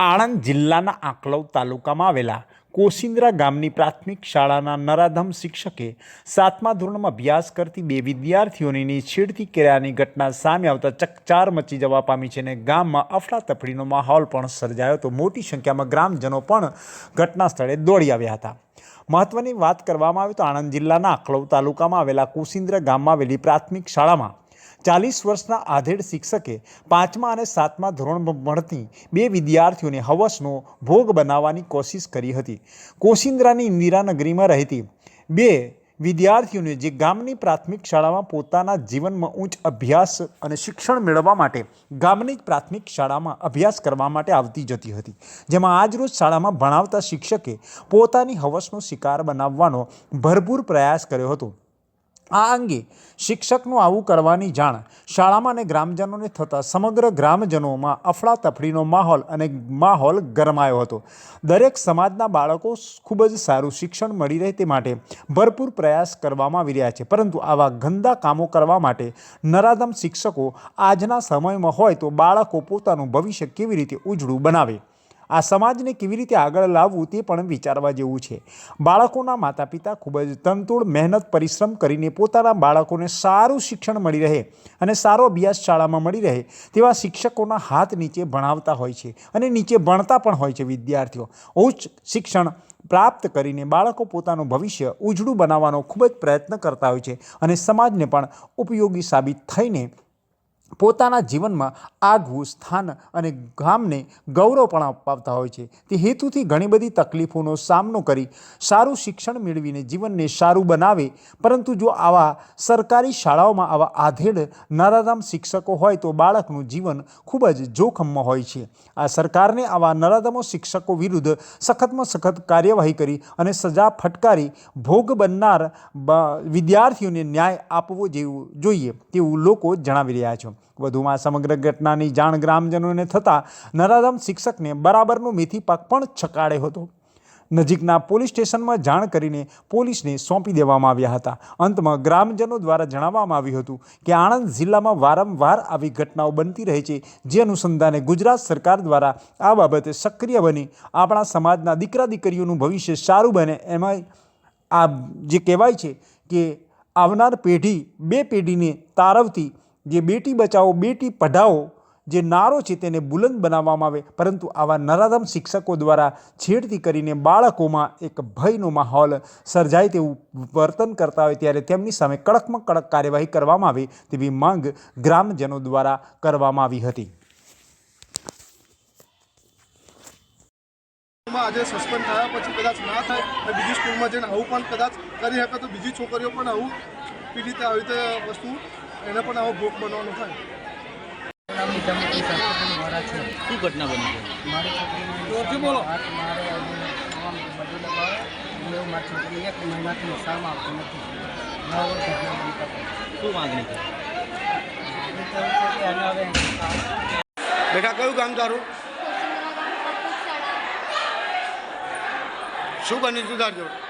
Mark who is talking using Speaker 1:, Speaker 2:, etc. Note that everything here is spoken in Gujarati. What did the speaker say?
Speaker 1: આણંદ જિલ્લાના આંકલવ તાલુકામાં આવેલા કોસિન્દ્રા ગામની પ્રાથમિક શાળાના નરાધમ શિક્ષકે સાતમા ધોરણમાં અભ્યાસ કરતી બે વિદ્યાર્થીઓની છેડતી કર્યાની ઘટના સામે આવતા ચકચાર મચી જવા પામી છે અને ગામમાં અફડાતફડીનો માહોલ પણ સર્જાયો તો મોટી સંખ્યામાં ગ્રામજનો પણ ઘટના સ્થળે દોડી આવ્યા હતા. મહત્વની વાત કરવામાં આવે તો આણંદ જિલ્લાના આંકલવ તાલુકામાં આવેલા કુસિન્દ્ર ગામમાં આવેલી પ્રાથમિક શાળામાં ચાલીસ વર્ષના આધેડ શિક્ષકે પાંચમા અને સાતમા ધોરણમાં ભણતી બે વિદ્યાર્થીઓને હવસનો ભોગ બનાવવાની કોશિશ કરી હતી. કોશિંદ્રાની ઇન્દિરાનગરીમાં રહેતી બે વિદ્યાર્થીઓને જે ગામની પ્રાથમિક શાળામાં પોતાના જીવનમાં ઉચ્ચ અભ્યાસ અને શિક્ષણ મેળવવા માટે ગામની જ પ્રાથમિક શાળામાં અભ્યાસ કરવા માટે આવતી જતી હતી. જેમાં આજરોજ શાળામાં ભણાવતા શિક્ષકે પોતાની હવસનો શિકાર બનાવવાનો ભરપૂર પ્રયાસ કર્યો હતો. આ અંગે શિક્ષકનું આવું કરવાની જાણ શાળામાં અને ગ્રામજનોને થતાં સમગ્ર ગ્રામજનોમાં અફડાતફડીનો માહોલ અને માહોલ ગરમાયો હતો. દરેક સમાજના બાળકો ખૂબ જ સારું શિક્ષણ મળી રહે તે માટે ભરપૂર પ્રયાસ કરવામાં આવી રહ્યા છે. પરંતુ આવા ગંદા કામો કરવા માટે નરાધમ શિક્ષકો આજના સમયમાં હોય તો બાળકો પોતાનું ભવિષ્ય કેવી રીતે ઉજળું બનાવે? આ સમાજને કેવી રીતે આગળ લાવવું તે પણ વિચારવા જેવું છે. બાળકોના માતા પિતા ખૂબ જ તનતોડ મહેનત, પરિશ્રમ કરીને પોતાના બાળકોને સારું શિક્ષણ મળી રહે અને સારો અભ્યાસ શાળામાં મળી રહે તેવા શિક્ષકોના હાથ નીચે ભણાવતા હોય છે અને નીચે ભણતા પણ હોય છે વિદ્યાર્થીઓ. ઉચ્ચ શિક્ષણ પ્રાપ્ત કરીને બાળકો પોતાનું ભવિષ્ય ઉજળું બનાવવાનો ખૂબ જ પ્રયત્ન કરતા હોય છે અને સમાજને પણ ઉપયોગી સાબિત થઈને પોતાના જીવનમાં આગવું સ્થાન અને ગામને ગૌરવ પણ અપાવતા હોય છે. તે હેતુથી ઘણી બધી તકલીફોનો સામનો કરી સારું શિક્ષણ મેળવીને જીવનને સારું બનાવે. પરંતુ જો આવા સરકારી શાળાઓમાં આવા આધેડ, નરાધામ શિક્ષકો હોય તો બાળકનું જીવન ખૂબ જ જોખમમાં હોય છે. આ સરકારને આવા નરાધમો શિક્ષકો વિરુદ્ધ સખતમાં સખત કાર્યવાહી કરી અને સજા ફટકારી ભોગ બનનાર વિદ્યાર્થીઓને ન્યાય આપવો જેવું જોઈએ તેવું લોકો જણાવી રહ્યા છે. વધુમાં સમગ્ર ઘટનાની જાણ ગ્રામજનોને થતાં નરાધમ શિક્ષકને બરાબરનો મેથી પાક પણ છકાડ્યો હતો. નજીકના પોલીસ સ્ટેશનમાં જાણ કરીને પોલીસને સોંપી દેવામાં આવ્યા હતા. અંતમાં ગ્રામજનો દ્વારા જણાવવામાં આવ્યું હતું કે આણંદ જિલ્લામાં વારંવાર આવી ઘટનાઓ બનતી રહે છે, જે અનુસંધાને ગુજરાત સરકાર દ્વારા આ બાબતે સક્રિય બની આપણા સમાજના દીકરા દીકરીઓનું ભવિષ્ય સારું બને એમાં આ જે કહેવાય છે કે આવનાર પેઢી બે પેઢીને તારવતી જે બેટી બચાવો, બેટી પઢાઓ જે નારો છે તેને બુલંદ બનાવવામાં આવે. પરંતુ આવા નરાધમ શિક્ષકો દ્વારા છેડતી કરીને બાળકોમાં એક ભયનો માહોલ સર્જાય તેવું વર્તન કરતા હોય ત્યારે તેમની સામે કડકમાં કડક કાર્યવાહી કરવામાં આવે તેવી માંગ ગ્રામજનો દ્વારા કરવામાં આવી હતી.
Speaker 2: આજે સસ્પેન્ડ થયા પછી કદાચ ના થાય બીજી સ્કૂલમાં જઈને આવું પણ કદાચ કરી શકે તો બીજી છોકરીઓ પણ આવું પીડિત આવી રીતે વસ્તુ એને પણ આવો ભોગ બનવાનો થાય.
Speaker 3: નામની ધમકી છે?
Speaker 4: શું ઘટના બની છે?
Speaker 2: બોલો.
Speaker 3: એક મહિનાથી નિશાળમાં આવતી નથી.
Speaker 4: શું માંગણી
Speaker 2: બેટા કયું કામ તારું? શું બની તું તાર જોડે?